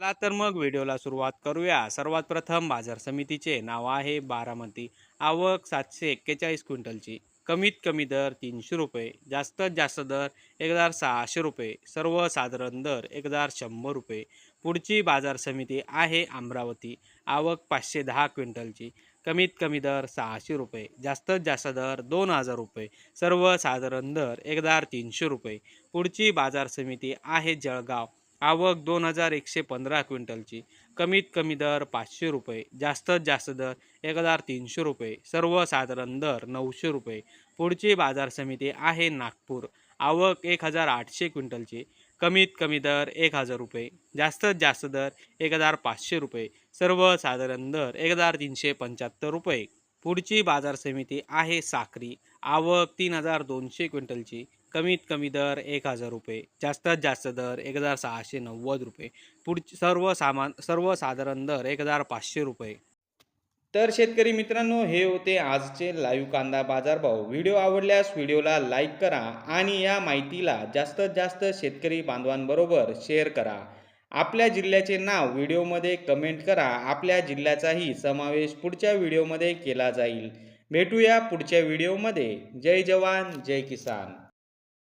चला तर मग व्हिडिओला सुरुवात करूया. सर्वात प्रथम बाजार समितीचे नाव आहे बारामती. आवक सातशे एक्केचाळीस क्विंटलची. कमीत कमी दर तीनशे रुपये जास्तीत जास्त दर एक हजार सहाशे रुपये सर्वसाधारण दर एक हजार शंभर रुपये. पुढची बाजार समिती आहे अमरावती. आवक पाचशे दहा क्विंटलची. कमीत कमी दर सहाशे रुपये जास्तीत जास्त दर दोन हजार रुपये सर्वसाधारण दर एक हजार तीनशे रुपये. पुढची बाजार समिती आहे जळगाव. आवक दोन हजार एकशे पंधरा क्विंटलची. कमीत कमी दर पाचशे रुपये जास्तीत जास्त दर एक हजार तीनशे रुपये सर्वसाधारण दर नऊशे रुपये. पुढची बाजार समिती आहे नागपूर. आवक एक हजार आठशे क्विंटलची कमीत कमी दर एक हजार रुपये जास्तीत जास्त दर एक हजार पाचशे रुपये सर्वसाधारण दर एक हजार तीनशे पंच्याहत्तर रुपये. पुढची बाजार समिती आहे साखरी आवक तीन हजार दोनशे क्विंटलची कमीत कमी दर एक हजार रुपये जास्तीत जास्त दर एक हजार सहाशे नव्वद रुपये पुढचे सर्व सामान सर्वसाधारण दर एक हजार पाचशे रुपये. तर शेतकरी मित्रांनो हे होते आजचे लाईव्ह कांदा बाजारभाव. व्हिडिओ आवडल्यास व्हिडिओला लाईक करा आणि या माहितीला जास्तीत जास्त शेतकरी बांधवांबरोबर शेअर करा. आपल्या जिल्ह्याचे नाव व्हिडिओमध्ये कमेंट करा. आपल्या जिल्ह्याचाही समावेश पुढच्या व्हिडिओमध्ये केला जाईल. भेटूया पुढच्या व्हिडिओमध्ये. जय जवान जय किसान.